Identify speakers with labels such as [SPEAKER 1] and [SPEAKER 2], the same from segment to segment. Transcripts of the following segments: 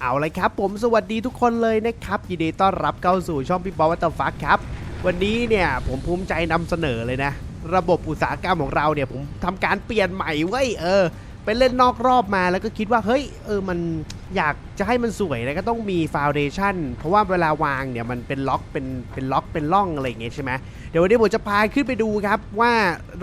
[SPEAKER 1] เอาเลยครับผมสวัสดีทุกคนเลยนะครับยินดีต้อนรับเข้าสู่ช่องพี่บอลวัตเตอร์ฟักครับวันนี้เนี่ยผมภูมิใจนำเสนอเลยนะ ระบบอุตสาหกรรมของเราเนี่ยผมทำการเปลี่ยนใหม่เว้ยเออไปเล่นนอกรอบมาแล้วก็คิดว่าเฮ้ยเออมันอยากจะให้มันสวยนะก็ต้องมีฟาวเดชั่นเพราะว่าเวลาวางเนี่ยมันเป็นล็อกเป็นเป็นล็อกเป็นร่องอะไรอย่างเงี้ยใช่ไหมเดี๋ยววันนี้ผมจะพาขึ้นไปดูครับว่า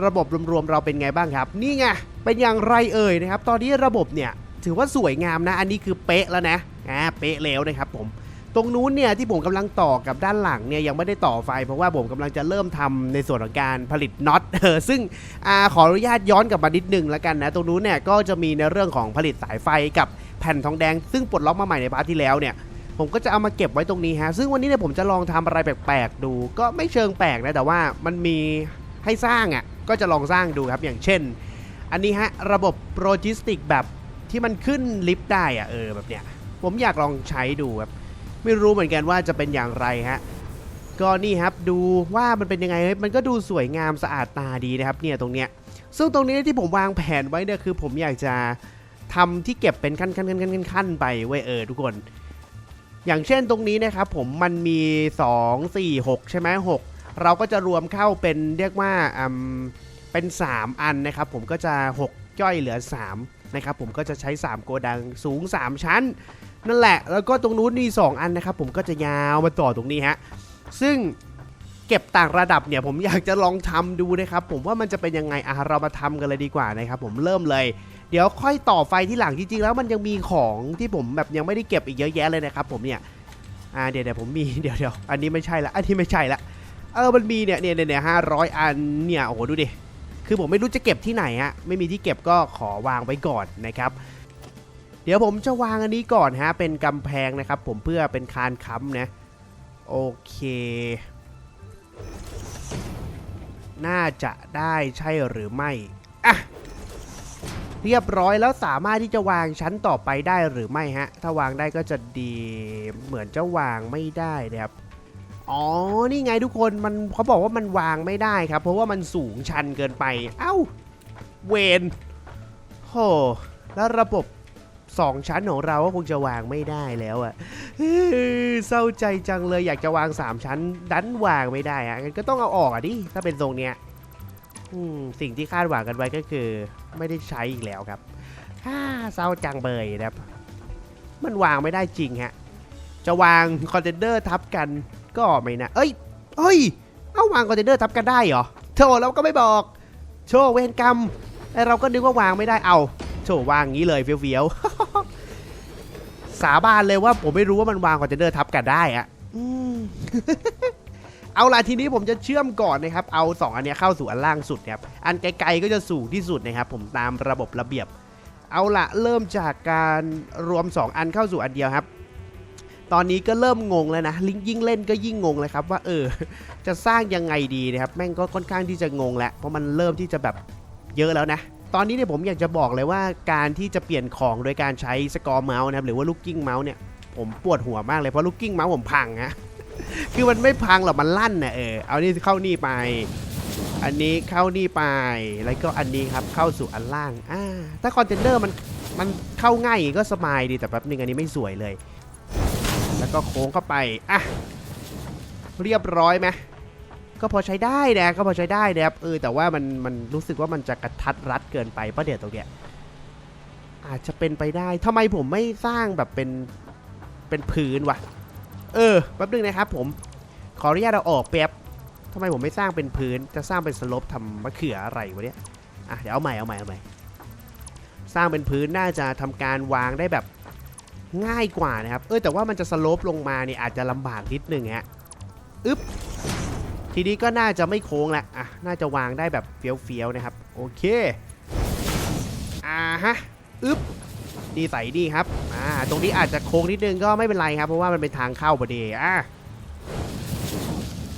[SPEAKER 1] ระบบรวมๆเราเป็นไงบ้างครับ นี่ไงเป็นอย่างไรเอ่ยนะครับ ตอนนี้ระบบเนี่ย ถือว่าสวยงามนะ อันนี้คือเป๊ะแล้วนะอ่าเป๊ะแล้วนะครับผมตรงนู้นเนี่ยที่ผมกำลังต่อกับด้านหลังเนี่ยยังไม่ได้ต่อไฟ เพราะว่าผมกำลังจะเริ่มทำในส่วนของการผลิตน็อตเออซึ่งอขออนุญาตย้อนกลับมานิดนึงแล้วกันนะ ตรงนู้นเนี่ยก็จะมีในเรื่องของผลิตสายไฟกับแผ่นทองแดง ซึ่งปลดล็อกมาใหม่ในพาร์ทที่แล้วเนี่ยผมก็จะเอามาเก็บไว้ตรงนี้ฮะซึ่งวันนี้เนี่ยผมจะลองทำอะไรแปลกๆดู ก็ไม่เชิงแปลกนะแต่ว่ามันมีให้สร้างอะก็จะลองสร้างดูครับอย่างเช่น อันนี้ฮะระบบโลจิสติกแบบ ที่มันขึ้นลิฟต์ได้อะเออแบบเนี้ยผมอยากลองใช้ดูครับไม่รู้เหมือนกันว่าจะเป็นอย่างไรฮะก็นี่ครับดูว่ามันเป็นยังไงมันก็ดูสวยงามสะอาดตาดีนะครับเนี่ยตรงเนี้ยซึ่งตรงนี้ที่ผมวางแผนไว้เนี่ยคือผมอยากจะทำที่เก็บเป็นขั้นขั้นขั้นขั้นขั้นไปไว้ยเออทุกคน อย่างเช่นตรงนี้นะครับผมมันมี 2 4 6 ใช่ไหม6เราก็จะรวมเข้าเป็นเรียกว่าอืมเป็น 3 อันนะครับผมก็จะ 6 ย่อยเหลือ 3 นะครับผมก็จะใช้ 3 โกดังสูง 3 ชั้น นั่นแหละ แล้วก็ตรงนู้นมี 2 อันนะครับผมก็จะยาวมาต่อตรงนี้ฮะซึ่งเก็บต่างระดับเนี่ยผมอยากจะลองทำดูนะครับ ผมว่ามันจะเป็นยังไงอะเรามาทำกันเลยดีกว่านะครับผมเริ่มเลย เดี๋ยวค่อยต่อไฟที่หลังจริงๆแล้วมันยังมีของที่ผมแบบยังไม่ได้เก็บอีกเยอะแยะเลยนะครับผมเนี่ยอ่าเดี๋ยวเดี๋ยวผมมีเดี๋ยวเดี๋ยวอันนี้ไม่ใช่ละอันนี้ไม่ใช่ละเออมันมีเนี่ยเนี่ยเนี่ยห้าร้อยอันเนี่ยโอ้โหดูดิ คือผมไม่รู้จะเก็บที่ไหนฮะไม่มีที่เก็บก็ขอวางไว้ก่อนนะครับ เดี๋ยวผมจะวางอันนี้ก่อนฮะเป็นกำแพงนะครับ ผมเพื่อเป็นคานค้ำนะโอเค น่าจะได้ใช่หรือไม่อะเรียบร้อยแล้วสามารถที่จะวางชั้นต่อไปได้หรือไม่ฮะ ถ้าวางได้ก็จะดีเหมือนจะวางไม่ได้นะครับ อ๋อ นี่ไงทุกคนมันเขาบอกว่ามันวางไม่ได้ครับ เพราะว่ามันสูงชันเกินไป เอ้า เวนโหแล้วระบบ2ชั้นของเราก็คงจะวางไม่ได้แล้วอะเฮ้ยเศร้าใจจังเลยอยากจะวาง 3 ชั้น ดันวางไม่ได้อะงั้นก็ต้องเอาออกอะดิ ถ้าเป็นทรงเนี้ยอืมสิ่งที่คาดหวังกันไว้ก็คือ ไม่ได้ใช้อีกแล้วครับฮ่าเศร้าจังเบยนะครับ มันวางไม่ได้จริงฮะ จะวางคอนเทนเนอร์ทับกัน ก็ไม่นะ เอ้ย เอ้ย เอาวางคอนเทนเนอร์ทับกันได้เหรอโถเราก็ไม่บอก โชว์เวรกรรมไอเราก็นึกว่าวางไม่ได้ เอาโชว์วางงี้เลยเฟี้ยวๆ สาบานเลยว่าผมไม่รู้ว่ามันวางคอนเทนเนอร์ทับกันได้อะเอาล่ะทีนี้ผมจะเชื่อมก่อนนะครับ เอา 2 อันนี้เข้าสู่อันล่างสุดครับ อันไกลๆก็จะสูงที่สุดนะครับ ผมตามระบบระเบียบ เอาล่ะเริ่มจากการรวม 2 อันเข้าสู่อันเดียวครับ ตอนนี้ก็เริ่มงงแล้วนะลิงยิ่งเล่นก็ยิ่งงงเลยครับว่าเออ จะสร้างยังไงดีนะครับแม่งก็ค่อนข้างที่จะงงแหล้วเพราะมันเริ่มที่จะแบบเยอะแล้วนะตอนนี้เนี่ยผมอยากจะบอกเลยว่าการที่จะเปลี่ยนของโดยการใช้สกอร์เมาส์นะครับหรือว่าลูกกิ้งเมาส์เนี่ยผมปวดหัวมากเลยเพราะลูกกิ้งเมาส์ผมพังฮะคือมันไม่พังหรอกมันลั่นนะเออเอานี่เข้านี่ไป อันนี้เข้านี่ไปแล้วก็อันนี้ครับเข้าสู่อันล่างอ่าถ้าคอนเทนเนอร์มันมันเข้าง่ายก็สบายดีแต่แป๊บนึงอันนี้ไม่สวยเลย ก็โค้งเข้าไป อะ เรียบร้อยไหมก็พอใช้ได้นะ ก็พอใช้ได้นะครับ เออ แต่ว่ามันมันรู้สึกว่ามันจะกระทัดรัดเกินไปปะเดี๋ยวตรงเนี้ย อาจจะเป็นไปได้ทำไมผมไม่สร้างแบบเป็น เป็นพื้นวะ เออ แป๊บนึงนะครับผม ขออนุญาตเอาออกแป๊บทำไมผมไม่สร้างเป็นพื้น จะสร้างเป็นสลบทำมะเขืออะไรวะเนี่ย อะ เดี๋ยวเอาใหม่ เอาใหม่ เอาใหม่ สร้างเป็นพื้นน่าจะทำการวางได้แบบ ง่ายกว่านะครับ เออแต่ว่ามันจะสโลบลงมาเนี่ยอาจจะลำบากนิดนึงฮะอึ๊บทีนี้ก็น่าจะไม่โค้งละอะน่าจะวางได้แบบเฟี้ยวๆนะครับ โอเคอ่าฮะอึ๊บดีใส่ดีครับอ่าตรงนี้อาจจะโค้งนิดนึงก็ไม่เป็นไรครับ เพราะว่ามันเป็นทางเข้าพอดีอ่า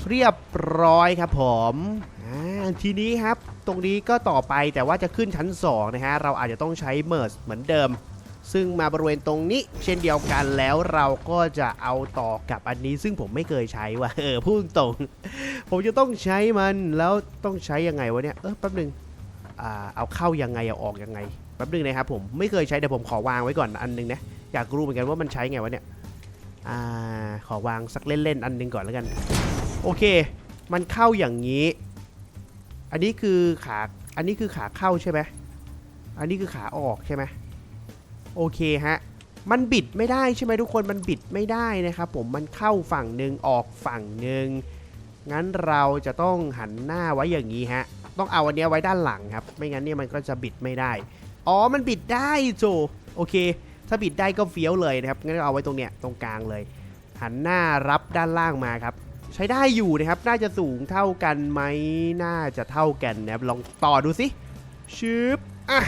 [SPEAKER 1] เรียบร้อยครับผมอ่าทีนี้ครับ ตรงนี้ก็ต่อไปแต่ว่าจะขึ้นชั้น 2 นะฮะ เราอาจจะต้องใช้เมิร์สเหมือนเดิม ซึ่งมาบริเวณตรงนี้เช่นเดียวกันแล้วเราก็จะเอาต่อกับอันนี้ ซึ่งผมไม่เคยใช้ว่ะเออพูดตรง ผมจะต้องใช้มันแล้วต้องใช้ยังไงวะเนี่ยเออแป๊บนึงอ่าเอาเข้ายังไงเอาออกยังไงแป๊บนึงนะครับผมไม่เคยใช้เดี๋ยวผมขอวางไว้ก่อนอันนึงนะอยากรู้เหมือนกันว่ามันใช้ไงวะเนี่ยอ่าขอวางสักเล่นๆอันหนึงก่อนแล้วกัน โอเค มันเข้าอย่างนี้ อันนี้คือขาอันนี้คือขาเข้าใช่ไหมอันนี้คือขาออกใช่ไหม โอเคฮะ มันบิดไม่ได้ใช่ไหมทุกคน มันบิดไม่ได้นะครับผม มันเข้าฝั่งหนึ่งออกฝั่งหนึ่ง งั้นเราจะต้องหันหน้าไว้อย่างนี้ฮะ ต้องเอาอันนี้ไว้ด้านหลังครับ ไม่งั้นเนี่ยมันก็จะบิดไม่ได้ อ๋อ มันบิดได้โจ โอเค ถ้าบิดได้ก็เฟี้ยวเลยนะครับ งั้นเอาไว้ตรงเนี้ยตรงกลางเลย หันหน้ารับด้านล่างมาครับ ใช้ได้อยู่นะครับ น่าจะสูงเท่ากันไหม น่าจะเท่ากันนะครับ ลองต่อดูสิชึบอะ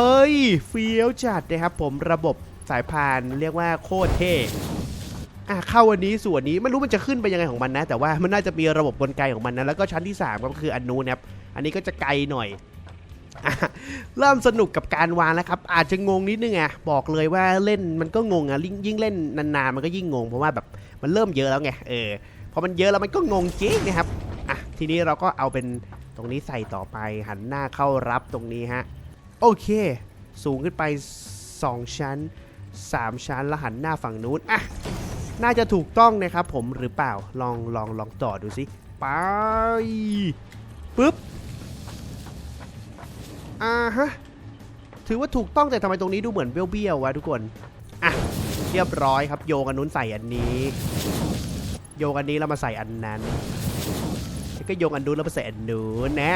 [SPEAKER 1] เฮ้ยเฟี้ยวจัดนะครับผมระบบสายพานเรียกว่าโคตรเท่อะเข้าวันนี้ส่วนนี้ไม่รู้มันจะขึ้นไปยังไงของมันนะ แต่ว่ามันน่าจะมีระบบกลไกของมันนะ แล้วก็ชั้นที่3ก็คืออันนู้นครับอันนี้ก็จะไกลหน่อยอเริ่มสนุกกับการวางแล้วครับ อาจจะงงนิดนึงอะบอกเลยว่าเล่นมันก็งงอะยิ่งยิ่งเล่นนานๆมันก็ยิ่งงงเพราะว่าแบบมันเริ่มเยอะแล้วไงเออพอมันเยอะแล้วมันก็งงจริงนะครับอะทีนี้เราก็เอาเป็นตรงนี้ใส่ต่อไปหันหน้าเข้ารับตรงนี้ฮะ โอเค สูงขึ้นไป 2 ชั้น 3 ชั้นแล้วหันหน้าฝั่งนู้นอะน่าจะถูกต้องนะครับผมหรือเปล่าลองลองลองต่อดูสิไปปึ๊บอ่าฮะถือว่าถูกต้องแต่ทำไมตรงนี้ดูเหมือนเบี้ยวๆวะทุกคนอะเรียบร้อยครับ โยงอันนู้นใส่อันนี้ โยงอันนี้แล้วมาใส่อันนั้นแล้วก็โยงอันนู้นแล้วมาใส่อันนู้นนะ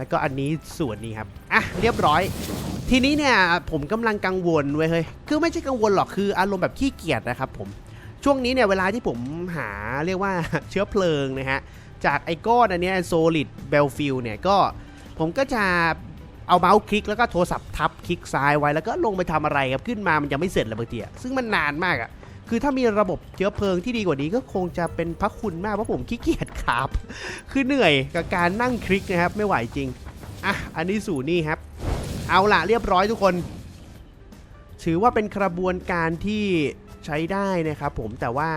[SPEAKER 1] แล้วก็อันนี้ส่วนนี้ครับ อะ เรียบร้อย ทีนี้เนี่ยผมกำลังกังวลเว้ยเฮ้ย คือไม่ใช่กังวลหรอก คืออารมณ์แบบขี้เกียจนะครับผม ช่วงนี้เนี่ยเวลาที่ผมหาเรียกว่าเชื้อเพลิงนะฮะ จากไอ้ก้อนอันนี้โซลิดเบลฟิลเนี่ยก็ผมก็จะเอาเมาส์คลิกแล้วก็โทรศัพท์ทับคลิกซ้ายไว้แล้วก็ลงไปทำอะไรครับขึ้นมามันยังไม่เสร็จเลยบางทีซึ่งมันนานมากอะ คือถ้ามีระบบเชื้อเพลิงที่ดีกว่านี้ก็คงจะเป็นพระคุณมากเพราะผมขี้เกียจครับ คือเหนื่อยกับการนั่งคลิกนะครับไม่ไหวจริงอะอันนี้สู่นี่ครับ เอาละเรียบร้อยทุกคน ถือว่าเป็นกระบวนการที่ใช้ได้นะครับผมแต่ว่า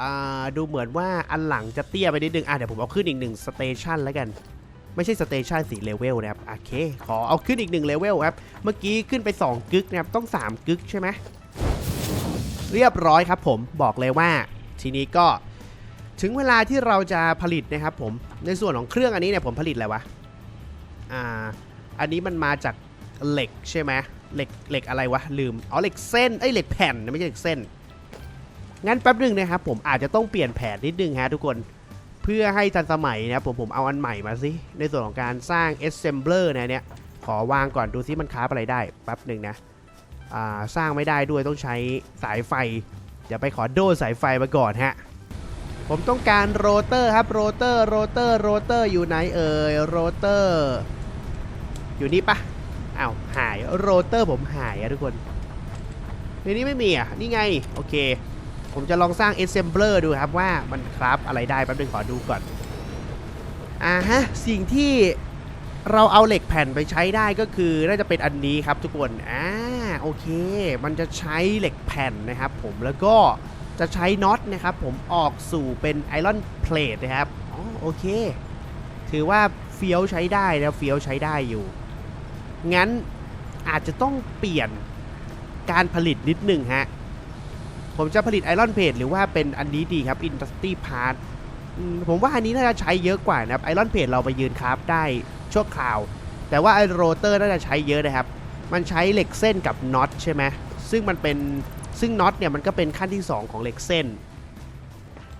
[SPEAKER 1] อ่าดูเหมือนว่าอันหลังจะเตี้ยไปนิดนึงอะเดี๋ยวผมเอาขึ้นอีกหนึ่งสเตชันแล้วกัน ไม่ใช่สเตชันสีเลเวลนะครับโอเค ขอเอาขึ้นอีกหนึ่งเลเวลครับ เมื่อกี้ขึ้นไป 2 กึกนะครับต้อง 3 กึกใช่ไหม เรียบร้อยครับผมบอกเลยว่าทีนี้ก็ถึงเวลาที่เราจะผลิตนะครับผมในส่วนของเครื่องอันนี้เนี่ยผมผลิตอะไรวะอ่าอันนี้มันมาจากเหล็กใช่ไหมเหล็กเหล็กอะไรวะลืมอ๋อเหล็กเส้นเอ้ยเหล็กแผ่นไม่ใช่เหล็กเส้นงั้นแป๊บนึงนะครับผมอาจจะต้องเปลี่ยนแผนนิดนึงฮะทุกคนเพื่อให้ทันสมัยนะครับผมผมเอาอันใหม่มาสิในส่วนของการสร้าง assembler เนยเนี่ยขอวางก่อนดูซิมันคราอะไรได้แป๊บหนึ่งนะ สร้างไม่ได้ด้วยต้องใช้สายไฟ เดี๋ยวไปขอโดสายไฟมาก่อนฮะ ผมต้องการโรเตอร์ครับโรเตอร์โรเตอร์โรเตอร์อยู่ไหนเอ่ยโรเตอร์อยู่นี่ปะอ้าวหายโรเตอร์ผมหายอะทุกคนในนี้ไม่มีอะ นี่ไง โอเค ผมจะลองสร้าง assembler ดูครับว่ามันครับอะไรได้แป๊บนึงขอดูก่อน อ่าฮะ สิ่งที่ เราเอาเหล็กแผ่นไปใช้ได้ก็คือน่าจะเป็นอันนี้ครับทุกคนอ่าโอเค มันจะใช้เหล็กแผ่นนะครับ ผมแล้วก็จะใช้น็อตนะครับผมออกสู่เป็นไอรอนเพลทนะครับอ๋อโอเค ถือว่าเฟี้ยวใช้ได้นะเฟี้ยวใช้ได้อยู่ งั้นอาจจะต้องเปลี่ยนการผลิตนิดหนึ่งฮะ ผมจะผลิตไอรอนเพ e หรือว่าเป็นอันนี้ดีครับ Industry Part อืมผมว่าอันนี้น่าจะใช้เยอะกว่านะครับไอรอนเพ e เราไปยืนคราฟได้ ชั่วคราว แต่ว่าไอโรเตอร์น่าจะใช้เยอะนะครับ มันใช้เหล็กเส้นกับน็อตใช่ไหมซึ่งมันเป็นซึ่งน็อตเนี่ยมันก็เป็นขั้นที่ 2 ของเหล็กเส้น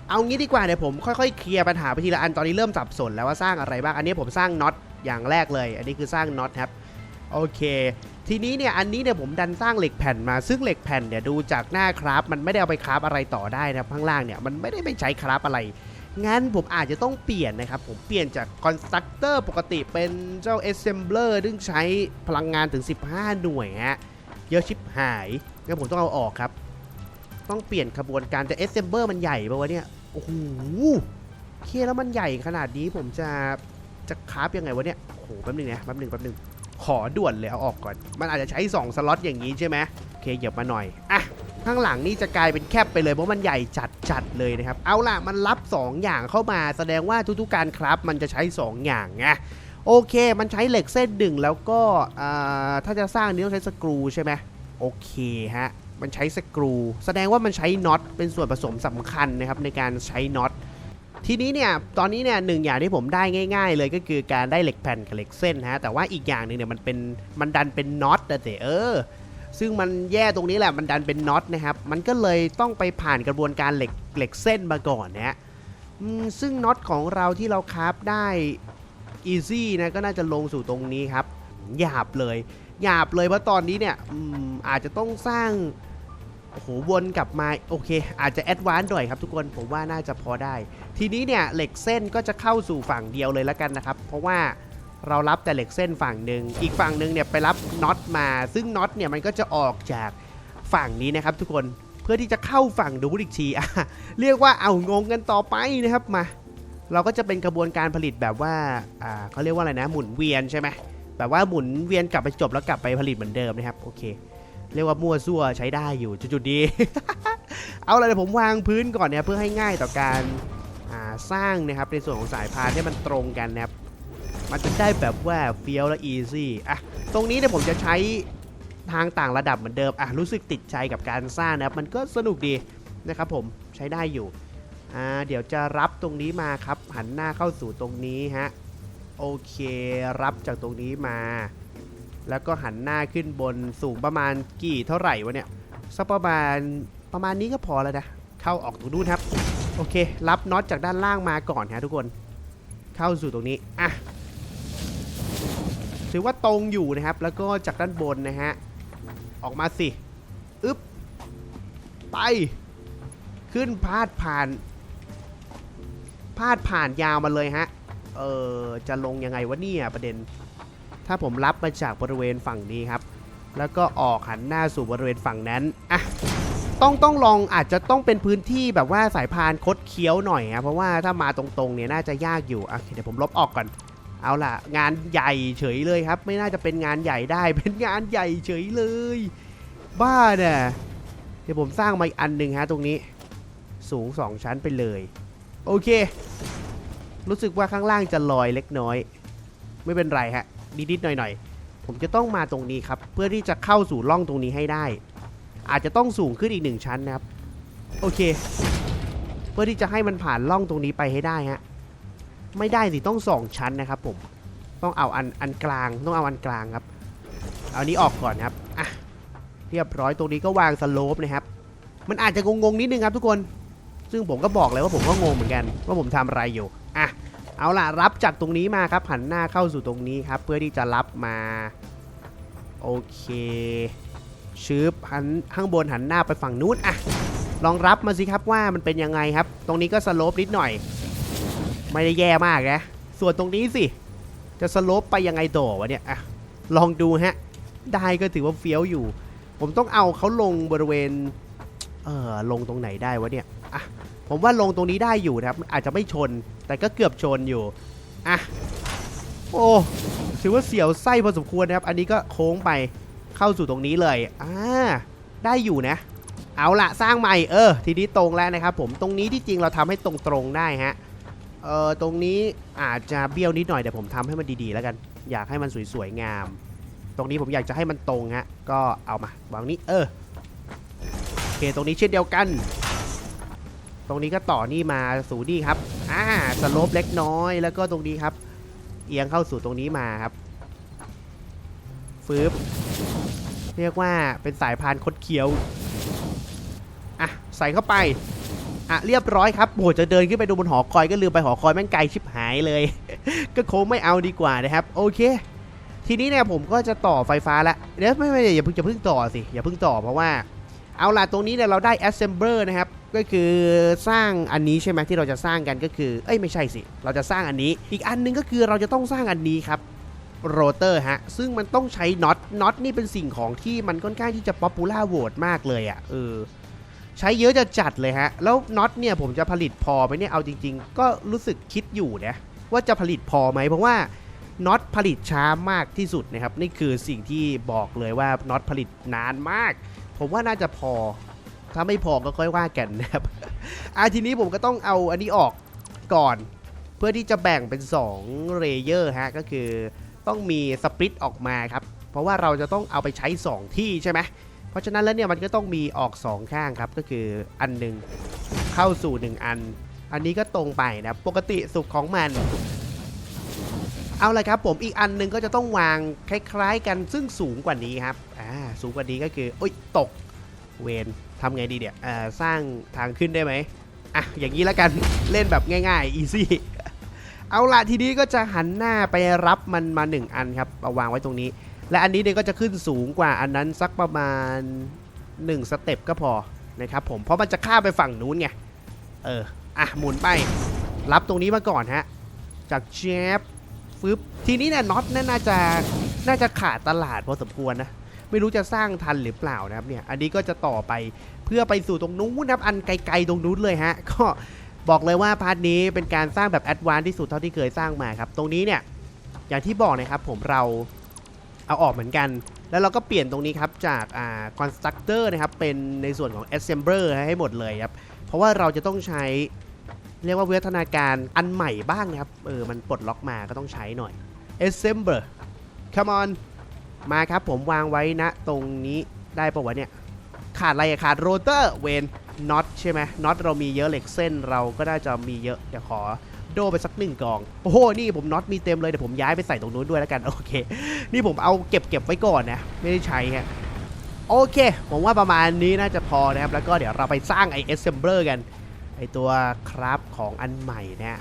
[SPEAKER 1] เอางี้ดีกว่าเดี๋ยวผมค่อยๆเคลียร์ปัญหาไปทีละอันตอนนี้เริ่มสับสนแล้วว่าสร้างอะไรบ้างอันนี้ผมสร้างน็อตอย่างแรกเลย อันนี้คือสร้างน็อตครับโอเค ทีนี้เนี่ยอันนี้เนี่ยผมดันสร้างเหล็กแผ่นมา ซึ่งเหล็กแผ่นเนี่ยดูจากหน้าคราฟมันไม่ได้เอาไปคราฟอะไรต่อได้นะครับข้างล่างเนี่ยมันไม่ได้ไปใช้คราฟอะไร งั้นผมอาจจะต้องเปลี่ยนนะครับ ผมเปลี่ยนจากคอนสตรักเตอร์ปกติเป็นเจ้า Assembler ซึ่งใช้พลังงานถึง 15 หน่วยฮะ เยอะชิบหาย งั้นผมต้องเอาออกครับ ต้องเปลี่ยนขบวนการแต่ Assembler มันใหญ่ปะวะเนี่ย โอ้โหเคแล้วมันใหญ่ขนาดนี้ผมจะจะคราฟยังไงวะเนี่ย โอ้โห แป๊บนึงนะ แป๊บนึงแป๊บนึง ขอด่วนเลยเอาออกก่อน มันอาจจะใช้ 2 สล็อตอย่างนี้ใช่ไหมโอเคเหยียบมาหน่อย อะ ข้างหลังนี่จะกลายเป็นแคบไปเลยเพราะมันใหญ่จัดจัดๆเลยนะครับ เอาล่ะมันรับ 2 อย่างเข้ามาแสดงว่าทุกๆการครับมันจะใช้ 2 อย่างไงโอเค มันใช้เหล็กเส้นหนึ่งแล้วก็ถ้าจะสร้างนี้ต้องใช้สกรูใช่ไหมโอเคฮะมันใช้สกรู แสดงว่ามันใช้น็อตเป็นส่วนผสมสำคัญนะครับในการใช้น็อตทีนี้เนี่ยตอนนี้เนี่ยหนึ่งอย่างที่ผมได้ง่าย ๆ เลยก็คือการได้เหล็กแผ่นกับเหล็กเส้นฮะแต่ว่าอีกอย่างหนึ่งเนี่ยมันเป็นมันดันเป็นน็อตนะเตเออ ซึ่งมันแย่ตรงนี้แหละมันดันเป็นน็อตนะครับมันก็เลยต้องไปผ่านกระบวนการเหล็กเหล็กเส้นมาก่อนนะฮะซึ่งน็อตของเราที่เราคราฟได้ easy นะก็น่าจะลงสู่ตรงนี้ครับหยาบเลยหยาบเลยเพราะตอนนี้เนี่ยอืมอาจจะต้องสร้างโอ้โหวนกลับมาโอเค อาจจะแอดวานซ์หน่อยครับทุกคนผมว่าน่าจะพอได้ ทีนี้เนี่ยเหล็กเส้นก็จะเข้าสู่ฝั่งเดียวเลยแล้วกันนะครับ เพราะว่า เรารับแต่เหล็กเส้นฝั่งหนึ่งอีกฝั่งหนึ่งเนี่ยไปรับน็อตมา ซึ่งน็อตเนี่ยมันก็จะออกจากฝั่งนี้นะครับทุกคนเพื่อที่จะเข้าฝั่งดูดอีกทีอะเรียกว่าเอางงกันต่อไปนะครับมา เราก็จะเป็นกระบวนการผลิตแบบว่าอ่าเขาเรียกว่าอะไรนะหมุนเวียนใช่ไหมแบบว่าหมุนเวียนกลับไปจบแล้วกลับไปผลิตเหมือนเดิมนะครับโอเค เรียกว่ามั่วซั่วใช้ได้อยู่จุดๆดี เอาละเดี๋ยผมวางพื้นก่อนเนี่ยเพื่อให้ง่ายต่อการสร้างนะครับในส่วนของสายพานให้มันตรงกันนะครับ มันจะได้แบบว่าเฟี้ยวและอีซี่อะตรงนี้เนี่ยผมจะใช้ทางต่างระดับเหมือนเดิมอะรู้สึกติดใจกับการสร้างนะครับมันก็สนุกดีนะครับผมใช้ได้อยู่อ่าเดี๋ยวจะรับตรงนี้มาครับ หันหน้าเข้าสู่ตรงนี้ฮะโอเครับจากตรงนี้มา แล้วก็หันหน้าขึ้นบนสูงประมาณกี่เท่าไหร่วะเนี่ยสักประมาณประมาณนี้ก็พอแล้วนะเข้าออกตรงนู้นครับ โอเค รับน็อตจากด้านล่างมาก่อนฮะทุกคน เข้าสู่ตรงนี้อะ ถือว่าตรงอยู่นะครับ แล้วก็จากด้านบนนะฮะ ออกมาสิ อึ๊บ ไป ขึ้นพาดผ่าน พาดผ่านยาวมาเลยฮะ เออจะลงยังไงวะเนี่ยประเด็น ถ้าผมรับมาจากบริเวณฝั่งนี้ครับ แล้วก็ออกหันหน้าสู่บริเวณฝั่งนั้น อะ ต้องต้องลองอาจจะต้องเป็นพื้นที่แบบว่าสายพานคดเคี้ยวหน่อยครับเพราะว่าถ้ามาตรงๆเนี่ยน่าจะยากอยู่ อะเดี๋ยวผมลบออกก่อน เอาล่ะ งานใหญ่เฉยเลยครับ ไม่น่าจะเป็นงานใหญ่ได้ เป็นงานใหญ่เฉยเลย บ้าเนี่ยเดี๋ยวผมสร้างมาอีกอันหนึ่งฮะตรงนี้ สูง 2 ชั้นไปเลย โอเค รู้สึกว่าข้างล่างจะลอยเล็กน้อย ไม่เป็นไรฮะนิดๆหน่อยๆ ผมจะต้องมาตรงนี้ครับ เพื่อที่จะเข้าสู่ร่องตรงนี้ให้ได้ อาจจะต้องสูงขึ้นอีกหนึ่งชั้นนะครับ โอเค เพื่อที่จะให้มันผ่านร่องตรงนี้ไปให้ได้ฮะ ไม่ได้สิต้องสองชั้นนะครับผมต้องเอาอันอันกลางต้องเอาอันกลางครับเอานี้ออกก่อนครับอะเรียบร้อยตรงนี้ก็วางสโลปนะครับมันอาจจะงงๆนิดนึงครับทุกคน ซึ่งผมก็บอกเลยว่าผมก็งงเหมือนกันว่าผมทำอะไรอยู่อะเอาล่ะรับจากตรงนี้มาครับหันหน้าเข้าสู่ตรงนี้ครับ เพื่อที่จะรับมาโอเคชืบหันข้างบนหันหน้าไปฝั่งนู้นอะลองรับมาสิครับว่ามันเป็นยังไงครับ ตรงนี้ก็สโลปนิดหน่อย ไม่ได้แย่มากนะ ส่วนตรงนี้สิ จะสโลปไปยังไงต่อวะเนี่ยอะลองดูฮะ ได้ก็ถือว่าเฟี้ยวอยู่ ผมต้องเอาเขาลงบริเวณ เออลงตรงไหนได้วะเนี่ยอะผมว่าลงตรงนี้ได้อยู่นะครับ อาจจะไม่ชน แต่ก็เกือบชนอยู่ อะ โอ้ถือว่าเสียวไส้พอสมควรนะครับ อันนี้ก็โค้งไปเข้าสู่ตรงนี้เลย อ่า ได้อยู่นะ เอาละสร้างใหม่ เออ ทีนี้ตรงแล้วนะครับผม ตรงนี้ที่จริงเราทำให้ตรงๆได้ฮะ เออตรงนี้อาจจะเบี้ยวนิดหน่อยแต่ผมทำให้มันดีๆ แล้วกัน อยากให้มันสวยๆงาม ตรงนี้ผมอยากจะให้มันตรงฮะก็เอามาวางนี้เออโอเคตรงนี้เช่นเดียวกัน ตรงนี้ก็ต่อนี่มาสู่นี่ครับอ่าสโลปเล็กน้อยแล้วก็ตรงนี้ครับ เอียงเข้าสู่ตรงนี้มาครับฟืบเรียกว่าเป็นสายพานคดเคี้ยวอะใส่เข้าไป อะเรียบร้อยครับโหจะเดินขึ้นไปดูบนหอคอยก็ลืมไปหอคอยแม่งไกลชิบหายเลย ก็คงไม่เอาดีกว่านะครับ โอเค ทีนี้เนี่ยผมก็จะต่อไฟฟ้าแล้วเดี๋ยวไม่ไม่อย่าเพิ่งจะเพิ่งต่อสิอย่าเพิ่งต่อเพราะว่าเอาล่ะตรงนี้เนี่ยเราได้ assembler นะครับ ก็คือสร้างอันนี้ใช่ไหมที่เราจะสร้างกันก็คือ เอ้ยไม่ใช่สิ เราจะสร้างอันนี้ อีกอันหนึงก็คือเราจะต้องสร้างอันนี้ครับโรเตอร์ฮะ ซึ่งมันต้องใช้น็อตน็อตนี่เป็นสิ่งของที่มันค่อนข้างที่จะป๊อปปูล่าโหวตมากเลยอะ่ะเออ ใช้เยอะจะจัดเลยฮะ แล้วน็อตเนี่ยผมจะผลิตพอไหมเนี่ย เอาจริง ๆ ก็รู้สึกคิดอยู่นะว่าจะผลิตพอไหมเพราะว่าน็อตผลิตช้ามากที่สุดนะครับ นี่คือสิ่งที่บอกเลยว่าน็อตผลิตนานมาก ผมว่าน่าจะพอ ถ้าไม่พอก็ค่อยว่ากันนะครับอะทีนี้ผมก็ต้องเอาอันนี้ออกก่อน เพื่อที่จะแบ่งเป็น2เลเยอร์ฮะก็คือต้องมีสปริตออกมาครับ เพราะว่าเราจะต้องเอาไปใช้ 2 ที่ใช่ไหม เพราะฉะนั้นแล้วเนี่ยมันก็ต้องมีออกสองข้างครับ ก็คืออันหนึ่งเข้าสู่หนึ่งอัน อันนี้ก็ตรงไปนะปกติสุขของมัน เอาละครับผมอีกอันหนึ่งก็จะต้องวางคล้ายๆ กันซึ่งสูงกว่านี้ครับอ่าสูงกว่านี้ก็คือโอ๊ยตกเวนทำไงดีเนี่ยเอ่อสร้างทางขึ้นได้ไหมอะอย่างนี้แล้วกันเล่นแบบง่ายๆ easy เอาละทีนี้ก็จะหันหน้าไปรับมันมา 1 อันครับเอาวางไว้ตรงนี้ และอันนี้เนี่ยก็จะขึ้นสูงกว่าอันนั้นสักประมาณ 1 สเต็ปก็พอนะครับผมเพราะมันจะข้ามไปฝั่งนู้นไงเอออะหมุนไป รับตรงนี้มาก่อนฮะจากเชฟฟึบทีนี้เนี่ยน็อตน่าจะน่าจะขาดตลาดพอสมควรนะไม่รู้จะสร้างทันหรือเปล่านะครับเนี่ยอันนี้ก็จะต่อไปเพื่อไปสู่ตรงนู้นนะครับอันไกลๆตรงนู้นเลยฮะก็บอกเลยว่าพาร์ทนี้เป็นการสร้างแบบแอดวานซ์ที่สุดเท่าที่เคยสร้างมาครับ ตรงนี้เนี่ยอย่างที่บอกนะครับผมเรา เอาออกเหมือนกัน แล้วเราก็เปลี่ยนตรงนี้ครับจากอ่า constructor นะครับ เป็นในส่วนของ assembler ให้หมดเลยครับ เพราะว่าเราจะต้องใช้เรียกว่าวิวัฒนาการอันใหม่บ้างนะครับ เออ มันปลดล็อกมาก็ต้องใช้หน่อย assembler come on มาครับผมวางไว้ณตรงนี้ได้ปะวะเนี่ย ขาดอะไรอะขาดโรเตอร์เวนน็อตใช่ไหมน็อตเรามีเยอะเหล็กเส้นเราก็น่าจะมีเยอะเดี๋ยวขอ โดไปสักหนึ่งกอง โอ้โห นี่ผมน็อตมีเต็มเลยเดี๋ยวผมย้ายไปใส่ตรงนู้นด้วยแล้วกัน โอเค นี่ผมเอาเก็บเก็บไว้ก่อนนะ ไม่ได้ใช้ฮะ โอเค ผมว่าประมาณนี้น่าจะพอนะครับ แล้วก็เดี๋ยวเราไปสร้างไอเอสเซมเบอร์กัน ไอตัวครับของอันใหม่เนี่ย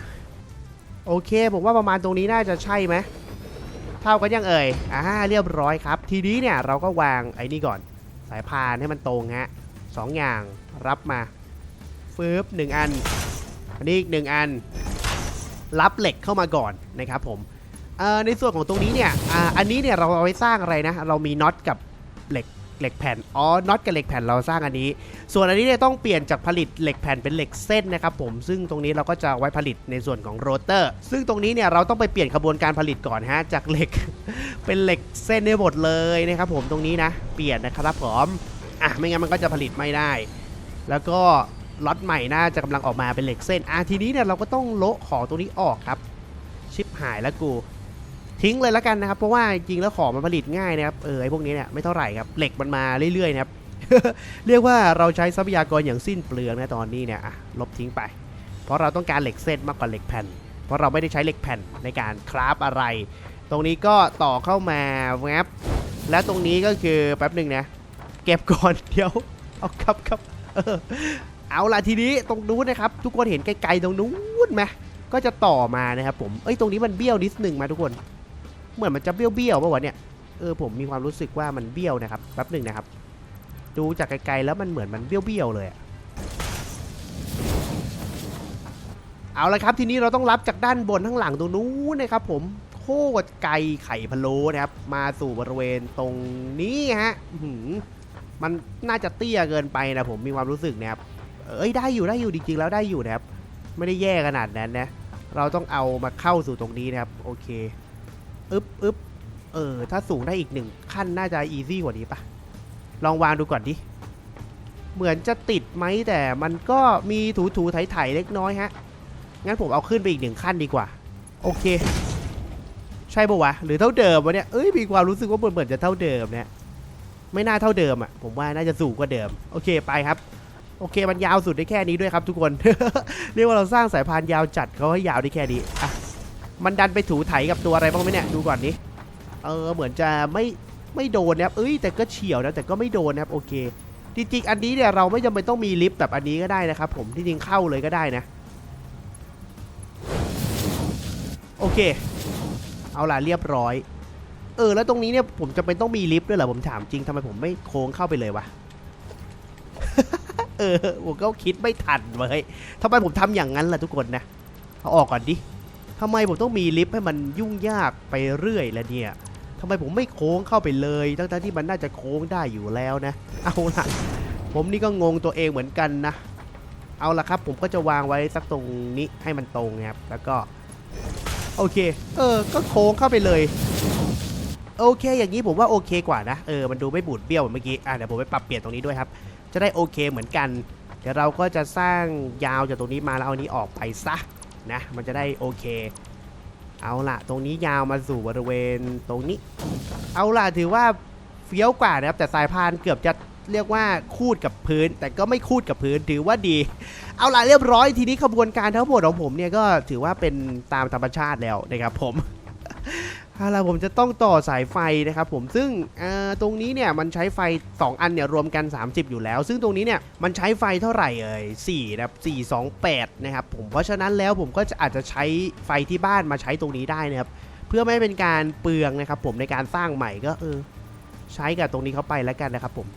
[SPEAKER 1] โอเค ผมว่าประมาณตรงนี้น่าจะใช่ไหมเท่ากันยังเอ่ย อ่า เรียบร้อยครับ ทีนี้เนี่ยเราก็วางไอ้นี่ก่อน สายพานให้มันตรงฮะสองอย่างรับมาฟืบหนึ่งอัน อันนี้อีกหนึ่งอัน รับเหล็กเข้ามาก่อนนะครับผมในส่วนของตรงนี้เนี่ยออันนี้เนี่ยเราเอาไว้สร้างอะไรนะเรามีน็อตกับเหล็กเหล็กแผ่นอ๋อน็อตกับเหล็กแผ่นเราสร้างอันนี้ ส่วนอันนี้เนี่ยต้องเปลี่ยนจากผลิตเหล็กแผ่นเป็นเหล็กเส้นนะครับผมซึ่งตรงนี้เราก็จะไว้ผลิตในส่วนของโรเตอร์ ซึ่งตรงนี้เนี่ยเราต้องไปเปลี่ยนกระบวนการผลิตก่อนฮะจากเหล็กเป็นเหล็กเส้นได้หมดเลยนะครับผมตรงนี้นะ เปลี่ยนนะครับผมอะไม่งั้นมันก็จะผลิตไม่ได้ แล้วก็ ล็อตใหม่น่าจะกำลังออกมาเป็นเหล็กเส้นอะทีนี้เนี่ยเราก็ต้องโละของตรงนี้ออกครับ ชิปหายแล้วกู ทิ้งเลยแล้วกันนะครับ เพราะว่าจริงแล้วของมันผลิตง่ายนะครับเออไอพวกนี้เนี่ยไม่เท่าไหร่ครับเหล็กมันมาเรื่อยๆนะครับเรียกว่าเราใช้ทรัพยากรอย่างสิ้นเปลืองนะตอนนี้เนี่ยอะลบทิ้งไป เพราะเราต้องการเหล็กเส้นมากกว่าเหล็กแผ่น เพราะเราไม่ได้ใช้เหล็กแผ่นในการคราฟอะไร ตรงนี้ก็ต่อเข้ามาแวบและตรงนี้ก็คือแป๊บหนึ่งนะ เก็บก่อนเดี๋ยว เอาครับครับ เอาล่ะทีนี้ตรงนู้นนะครับ ทุกคนเห็นไกลๆตรงนู้นไหมก็จะต่อมานะครับผมเอ้ยตรงนี้มันเบี้ยวนิดหนึ่งมาทุกคน เหมือนมันจะเบี้ยวเบี้ยวๆป่าวะเนี่ยเออผมมีความรู้สึกว่ามันเบี้ยวนะครับแป๊บหนึ่งนะครับ ดูจากไกลๆแล้วมันเหมือนมันเบี้ยวเบี้ยวๆเลยเอาละครับทีนี้เราต้องรับจากด้านบนข้างหลังตรงนู้นนะครับผมโคตรไกลไข่พะโล้นะครับ มาสู่บริเวณตรงนี้ฮะมันน่าจะเตี้ยเกินไปนะผมมีความรู้สึกนะครับ เอ้ยได้อยู่ได้อยู่จริงๆแล้วได้อยู่นะครับ ไม่ได้แย่ขนาดนั้นนะ เราต้องเอามาเข้าสู่ตรงนี้นะครับ โอเคอึ๊บอึ๊บเออ ถ้าสูงได้อีกหนึ่งขั้นน่าจะอีซี่กว่านี้ปะลองวางดูก่อนดิ เหมือนจะติดไหมแต่มันก็มีถูถูไถไถๆเล็กน้อยฮะ งั้นผมเอาขึ้นไปอีกหนึ่งขั้นดีกว่า โอเค ใช่ปะวะ หรือเท่าเดิมวะเนี่ย เอ้ย มีความรู้สึกว่าเหมือนเหมือนจะเท่าเดิมเนี่ย ไม่น่าเท่าเดิมอะ ผมว่าน่าจะสูงกว่าเดิม โอเค ไปครับ โอเคมันยาวสุดได้แค่นี้ด้วยครับทุกคน เรียกว่าเราสร้างสายพานยาวจัดเขาให้ยาวได้แค่นี้อะมันดันไปถูไถกับตัวอะไรบ้างไหมเนี่ยดูก่อนนี้เออเหมือนจะไม่ไม่โดนนะครับเอ้ยแต่ก็เฉียวนะแต่ก็ไม่โดนนะครับโอเคจริงๆอันนี้เนี่ยเราไม่จำเป็นต้องมีลิฟต์แบบอันนี้ก็ได้นะครับ ผมที่จริงเข้าเลยก็ได้นะ โอเค เอาล่ะเรียบร้อย เออแล้วตรงนี้เนี่ยผมจะเป็นต้องมีลิฟต์ด้วยเหรอผมถามจริงทำไมผมไม่โค้งเข้าไปเลยวะ ออผมก็คิดไม่ทันเว้ยทำไมผมทำอย่างนั้นล่ะทุกคนนะเอาออกก่อนดิทำไมผมต้องมีลิฟต์ให้มันยุ่งยากไปเรื่อยล่ะเนี่ยทำไมผมไม่โค้งเข้าไปเลยทั้งๆที่มันน่าจะโค้งได้อยู่แล้วนะ เอาล่ะ ผมนี่ก็งงตัวเองเหมือนกันนะ เอาละครับ ผมก็จะวางไว้สักตรงนี้ให้มันตรงนะครับ แล้วก็ โอเค เออ ก็โค้งเข้าไปเลย โอเค อย่างนี้ผมว่าโอเคกว่านะ เออ มันดูไม่บูดเบี้ยวเหมือนเมื่อกี้ อะเดี๋ยวผมไปปรับเปลี่ยนตรงนี้ด้วยครับ จะได้โอเคเหมือนกัน เดี๋ยวเราก็จะสร้างยาวจากตรงนี้มาแล้วเอานี้ออกไปซะนะ มันจะได้โอเค เอาละตรงนี้ยาวมาสู่บริเวณตรงนี้ เอาละถือว่าเฟี้ยวกว่านะครับแต่สายพานเกือบจะเรียกว่าคูดกับพื้น แต่ก็ไม่คูดกับพื้นถือว่าดี เอาละเรียบร้อยทีนี้ขบวนการทั้งหมดของผมเนี่ยก็ถือว่าเป็นตามธรรมชาติแล้วนะครับผม เอาล่ะผมจะต้องต่อสายไฟนะครับผมซึ่งตรงนี้เนี่ยมันใช้ไฟ 2 อันเนี่ยรวมกัน 30 อยู่แล้ว ซึ่งตรงนี้เนี่ยมันใช้ไฟเท่าไหร่เอ่ย4นะครับ428 นะครับผมเพราะฉะนั้นแล้วผมก็จะอาจจะใช้ไฟที่บ้านมาใช้ตรงนี้ได้นะครับเพื่อไม่ให้เป็นการเปลืองนะครับผมในการสร้างใหม่ก็เออใช้กับตรงนี้เข้าไปแล้วกันนะครับผม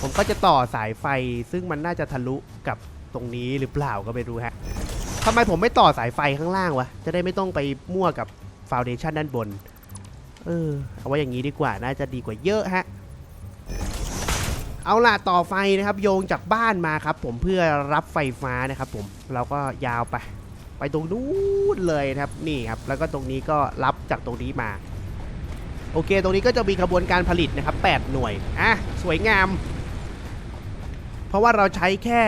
[SPEAKER 1] ผมก็จะต่อสายไฟซึ่งมันน่าจะทะลุกับตรงนี้หรือเปล่าก็ไม่รู้ฮะทำไมผมไม่ต่อสายไฟข้างล่างวะจะได้ไม่ต้องไปมั่วกับฟาวเดชันด้านบน เออเอาไว้อย่างนี้ดีกว่าน่าจะดีกว่าเยอะฮะเอาล่ะต่อไฟนะครับโยงจากบ้านมาครับ ผมเพื่อรับไฟฟ้านะครับ ผมเราก็ยาวไป ไปตรงนู้นเลยนะครับนี่ครับ แล้วก็ตรงนี้ก็รับจากตรงนี้มา โอเค ตรงนี้ก็จะมีขบวนการผลิตนะครับ 8 หน่วยอะสวยงาม เพราะว่าเราใช้แค่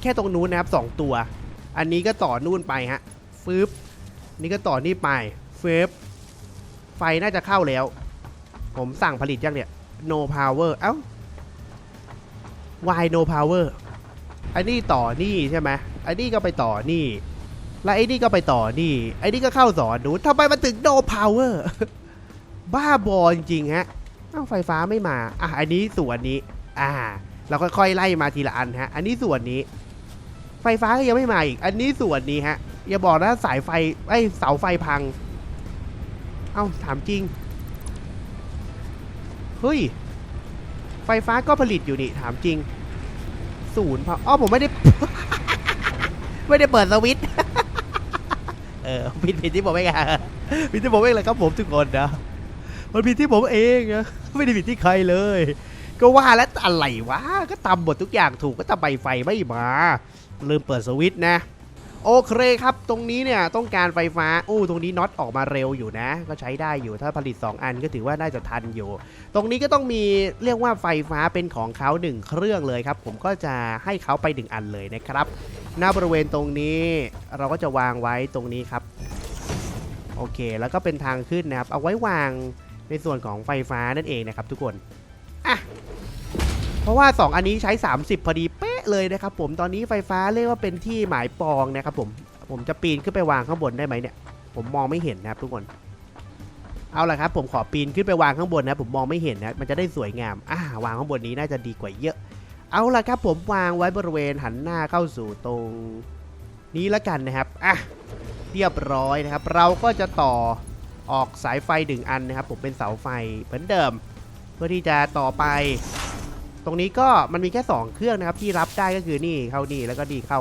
[SPEAKER 1] แค่ตรงนู้นนะครับ 2 ตัว อันนี้ก็ต่อนู่นไปฮะฟืบนี่ก็ต่อนี่ไปฟืบ ไฟน่าจะเข้าแล้ว ผมสั่งผลิตยังเนี่ย no power เอ้า why no power อันนี้ต่อนี่ใช่ไหมอันนี้ก็ไปต่อนี่ แล้วไอ้นี่ก็ไปต่อนี่ ไอ้นี่ก็เข้าสอนหนูทำไมมันถึง no power บ้าบอจริงฮะอ้าไฟฟ้าไม่มา อะ อันนี้ส่วนนี้ อ่า เราค่อยๆไล่มาทีละอันฮะ อันนี้ส่วนนี้ ไฟฟ้าก็ยังไม่มาอีก อันนี้ส่วนนี้ฮะ อย่าบอกนะสายไฟไอ้เสาไฟพัง เอ้าถามจริง เฮ้ย ไฟฟ้าก็ผลิตอยู่นี่ ถามจริง ศูนย์พออ๋อผมไม่ได้ ไม่ได้เปิดสวิตช์ เออผิดผิดที่ผมเองอะผิดที่ผมเองเลยครับผมทุกคนนะ มันผิดที่ผมเองอะไม่ได้ผิดที่ใครเลย ก็ว่าแล้วอะไรวะ ก็ทำหมดทุกอย่างถูกก็ทำไมไฟไม่มา ลืมเปิดสวิตช์นะ โอเคครับตรงนี้เนี่ยต้องการไฟฟ้าอู้ตรงนี้น็อตออกมาเร็วอยู่นะ ก็ใช้ได้อยู่ถ้าผลิต 2 อันก็ถือว่าน่าจะทันอยู่ ตรงนี้ก็ต้องมีเรียกว่าไฟฟ้าเป็นของเขา1เครื่องเลยครับ ผมก็จะให้เขาไป 1 อันเลยนะครับหน้าบริเวณตรงนี้เราก็จะวางไว้ตรงนี้ครับ โอเค แล้วก็เป็นทางขึ้นนะครับ เอาไว้วางในส่วนของไฟฟ้านั่นเองนะครับทุกคนอะ เพราะว่า 2 อันนี้ใช้ 30 พอดีเป๊ะเลยนะครับผมตอนนี้ไฟฟ้าเรียกว่าเป็นที่หมายปองนะครับผมผมจะปีนขึ้นไปวางข้างบนได้ไหมเนี่ย ผมมองไม่เห็นนะครับทุกคน เอาละครับ ผมขอปีนขึ้นไปวางข้างบนนะ ผมมองไม่เห็นนะมันจะได้สวยงามอ่าวางข้างบนนี้น่าจะดีกว่าเยอะ เอาละครับ ผมวางไว้บริเวณหันหน้าเข้าสู่ตรงนี้แล้วกันนะครับอะเรียบร้อยนะครับ เราก็จะต่อออกสายไฟดึงอันนะครับ ผมเป็นเสาไฟเหมือนเดิม เพื่อที่จะต่อไป ตรงนี้ก็มันมีแค่ 2 เครื่องนะครับที่รับได้ก็คือนี่เข้านี่แล้วก็ดีเข้า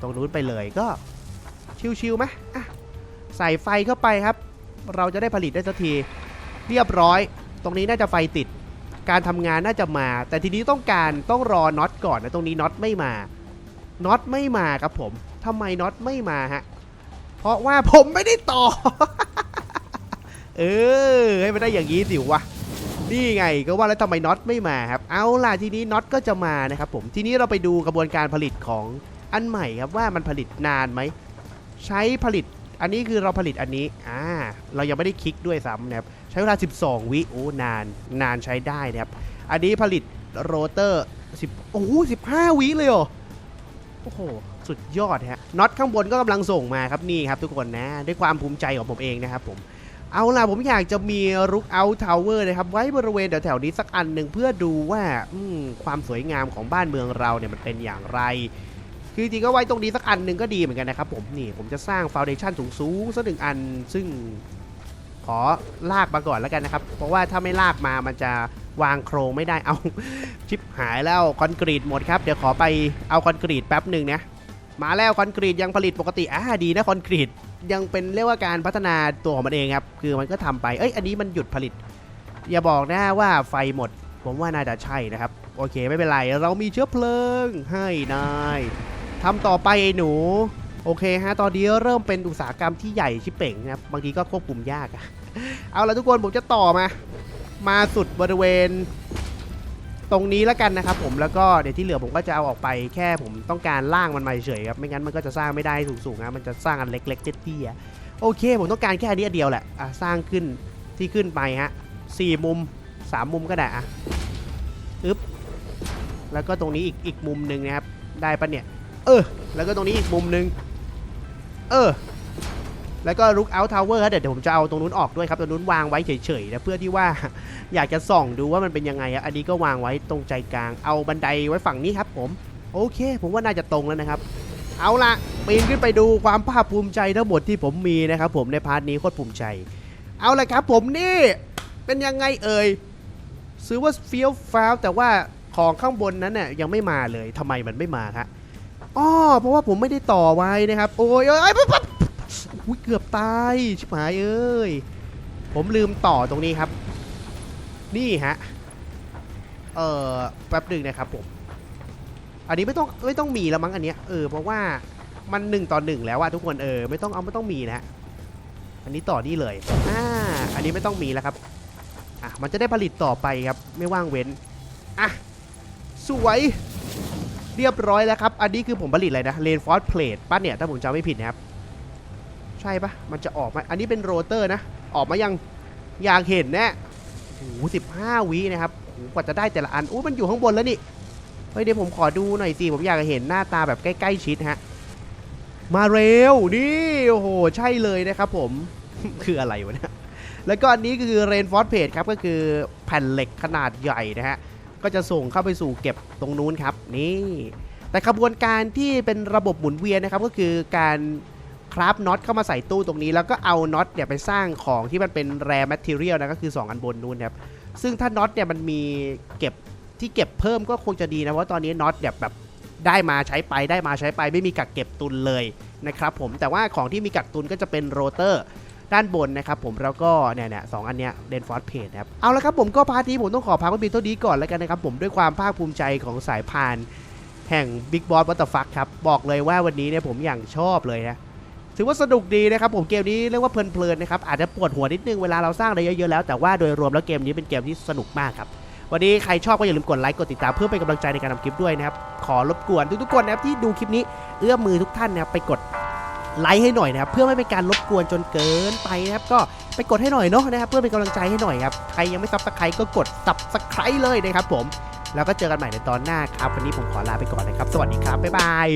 [SPEAKER 1] ตรงนู้นไปเลยก็ชิวๆไหมอะใส่ไฟเข้าไปครับ เราจะได้ผลิตได้สักทีเรียบร้อย ตรงนี้น่าจะไฟติด การทำงานน่าจะมา แต่ทีนี้ต้องการต้องรอน็อตก่อนนะตรงนี้น็อตไม่มาน็อตไม่มาครับผมทำไมน็อตไม่มาฮะเพราะว่าผมไม่ได้ต่อ เออให้มันได้อย่างนี้สิวะ นี่ไงก็ว่าแล้วทำไมน็อตไม่มาครับ เอาล่ะทีนี้น็อตก็จะมานะครับผม ทีนี้เราไปดูกระบวนการผลิตของอันใหม่ครับว่ามันผลิตนานไหม ใช้ผลิตอันนี้คือเราผลิตอันนี้ อ่า เรายังไม่ได้คลิกด้วยซ้ำนะครับ ใช้เวลา 12 วิโอ้นาน นานใช้ได้นะครับ อันนี้ผลิตโรเตอร์10โอ้โห15 วิเลยเหรอ โอ้โห สุดยอดฮะ น็อตข้างบนก็กำลังส่งมาครับนี่ครับทุกคนนะ ด้วยความภูมิใจของผมเองนะครับผม เอาล่ะผมอยากจะมีรุกเอาทาวเวอร์นะครับ ไว้บริเวณแถวๆนี้สักอันหนึ่งเพื่อดูว่าอืความสวยงามของบ้านเมืองเราเนี่ยมันเป็นอย่างไร คือจริงก็ไว้ตรงนี้สักอันหนึ่งก็ดีเหมือนกันนะครับผมนี่ผมจะสร้างฟาวเดชั่นสูงๆสักหนึ่งอัน ซึ่งขอลากมาก่อนแล้วกันนะครับ เพราะว่าถ้าไม่ลากมามันจะวางโครงไม่ได้เอาชิปหายแล้วคอนกรีตหมดครับเดี๋ยวขอไปเอาคอนกรีตแป๊บหนึ่งนะมาแล้วคอนกรีตยังผลิตปกติอ่าดีนะคอนกรีต ยังเป็นเรียกว่าการพัฒนาตัวของมันเองครับ คือมันก็ทำไป เอ้ย อันนี้มันหยุดผลิต อย่าบอกนะว่าไฟหมด ผมว่าน่าจะใช่นะครับ โอเคไม่เป็นไร เรามีเชื้อเพลิงให้นายทำต่อไปไอ้หนู โอเคฮะ ตอนนี้เริ่มเป็นอุตสาหกรรมที่ใหญ่ชิเป่งนะครับ บางทีก็ควบคุมยากอะเอาละทุกคนผมจะต่อมา มาสุดบริเวณ ตรงนี้แล้วกันนะครับผมแล้วก็เดี๋ยวที่เหลือผมก็จะเอาออกไปแค่ผมต้องการล่างมันมาเฉยครับไม่งั้นมันก็จะสร้างไม่ได้สูงๆนะมันจะสร้างอันเล็กๆเตี้ยๆโอเค ผมต้องการแค่อันนี้เดียวแหละอะสร้างขึ้นที่ขึ้นไปฮะสี่มุมสามมุมก็ได้อะอึ๊บแล้วก็ตรงนี้อีกอีกมุมหนึ่งนะครับได้ปะเนี่ยเออแล้วก็ตรงนี้อีกมุมหนึ่งเออ แล้วก็ลุกเอาท์ทาวเวอร์ครับเดี๋ยวผมจะเอาตรงนู้นออกด้วยครับตรงนู้นวางไว้เฉยๆนะเพื่อที่ว่าอยากจะส่องดูว่ามันเป็นยังไงอะอันนี้ก็วางไว้ตรงใจกลาง เอาบันไดไว้ฝั่งนี้ครับผมโอเค ผมว่าน่าจะตรงแล้วนะครับ เอาละปีนขึ้นไปดูความภาคภูมิใจทั้งหมดที่ผมมีนะครับผมในพาร์ทนี้โคตรภูมิใจ เอาละครับผมนี่เป็นยังไงเอ่ยซื้อว่าเฟี้ยวฟ้าวแต่ว่าของข้างบนนั้นเนี่ยยังไม่มาเลยทำไมมันไม่มาครับอ๋อเพราะว่าผมไม่ได้ต่อไว้นะครับ โอ้ยเอ้ยปั๊บปั๊บ อุ๊ยเกือบตายชิบหายเอ้ย ผมลืมต่อตรงนี้ครับ นี่ฮะ เอ่อแป๊บหนึ่งนะครับผม อันนี้ไม่ต้องไม่ต้องมีแล้วมั้งอันเนี้ยเออเพราะว่ามันหนึ่งต่อหนึ่งแล้วอะทุกคนเออไม่ต้องเอาไม่ต้องมีนะฮะอันนี้ต่อนี่เลยอ่าอันนี้ไม่ต้องมีแล้วครับอะมันจะได้ผลิตต่อไปครับไม่ว่างเว้นอะสวยเรียบร้อยแล้วครับ อันนี้คือผมผลิตอะไรนะเรนฟอร์ p เพลทป้ะเนี่ย ถ้าผมจำไม่ผิดนะครับ ใช่ปะมันจะออกไหมอันนี้เป็นโรเตอร์นะ ออกมายังอยากเห็นแนะโอ้โหสิบห้าวินะครับโอ้โหกว่าจะได้แต่ละอันอู้มันอยู่ข้างบนแล้วนี่เฮ้ยเดี๋ยวผมขอดูหน่อยสิผมอยากเห็นหน้าตาแบบใกล้ๆชิดฮะมาเร็วนี่โอ้โหใช่เลยนะครับผมคืออะไรวะเนี่ยแล้วก็อันนี้คือเรนฟอร์ p เพจครับก็คือแผ่นเหล็กขนาดใหญ่นะฮะก็จะส่งเข้าไปสู่เก็บตรงนู้นครับนี่แต่ขบวนการที่เป็นระบบหมุนเวียนนะครับก็คือการ คราฟน็อตเข้ามาใส่ตู้ตรงนี้แล้วก็เอาน็อตเนี่ยไปสร้างของที่มันเป็นแร m ม t เทียลนะก็คือ 2 อันบนนู้นครับซึ่งถ้าน็อตเนี่ยมันมีเก็บที่เก็บเพิ่มก็คงจะดีนะเพราะตอนนี้น็อตแบบแบบได้มาใช้ไปได้มาใช้ไปไม่มีกักเก็บตุนเลยนะครับผมแต่ว่าของที่มีกักตุนก็จะเป็นโรเตอร์ด้านบนนะครับผมแล้วก็เนี่ยเนี่ยสองอันเนี้ยเดนฟอร์ p เพจนะครับเอาละครับผมก็พาร์ทนี้ผมต้องขอพักไว้เพียงเท่านี้ก่อนแล้วกันนะครับผมด้วยความภาคภูมิใจของสายพาน แห่ง Big Boss What the Fuck ครับบอกเลยว่าวันนี้เนี่ยผมอย่างชอบเลยนะ ถือว่าสนุกดีนะครับผมเกมนี้เรียกว่าเพลินๆนะครับอาจจะปวดหัวนิดนึงเวลาเราสร้างอะไรเยอะๆแล้วแต่ว่าโดยรวมแล้วเกมนี้เป็นเกมที่สนุกมากครับวันนี้ใครชอบก็อย่าลืมกดไลค์กดติดตามเพื่อเป็นกำลังใจในการทำคลิปด้วยนะครับขอรบกวนทุกๆคนนะครับที่ดูคลิปนี้เอื้อมมือทุกท่านนะครับไปกดไลค์ให้หน่อยนะครับเพื่อไม่เป็นการรบกวนจนเกินไปนะครับก็ไปกดให้หน่อยเนาะนะครับเพื่อเป็นกำลังใจให้หน่อยครับใครยังไม่ซับสไครต์ก็กดซับสไครต์เลยนะครับผม แล้วก็เจอกันใหม่ในตอนหน้าครับวันนี้ผมขอลาไปก่อนนะครับ สวัสดีครับบ๊ายบาย